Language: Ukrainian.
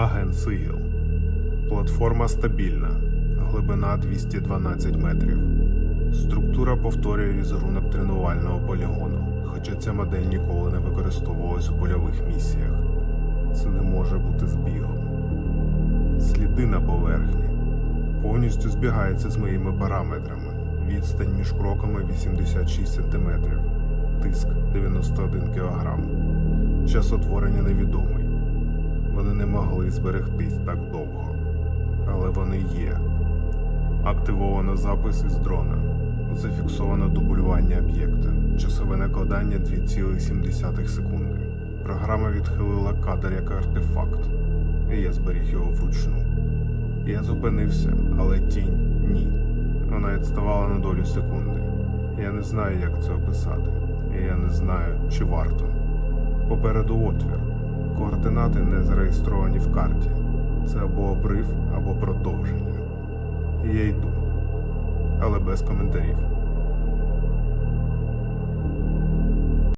Агент Сигіл. Платформа стабільна. Глибина 212 метрів. Структура повторює візерунок тренувального полігону, хоча ця модель ніколи не використовувалась у польових місіях. Це не може бути збігом. Сліди на поверхні повністю збігається з моїми параметрами. Відстань між кроками 86 см, тиск 91 кг. Час утворення невідомий. Зберегтись так довго, але вони є. Активовано запис із дрона. Зафіксовано дублювання об'єкта. Часове накладання 2,7 секунди. Програма відхилила кадр як артефакт, і я зберіг його вручну. Я зупинився, але тінь ні. Вона відставала на долю секунди. Я не знаю, як це описати, і я не знаю, чи варто. Попереду отвір. Координати не зареєстровані в карті. Це або обрив, або продовження. Я йду, але без коментарів.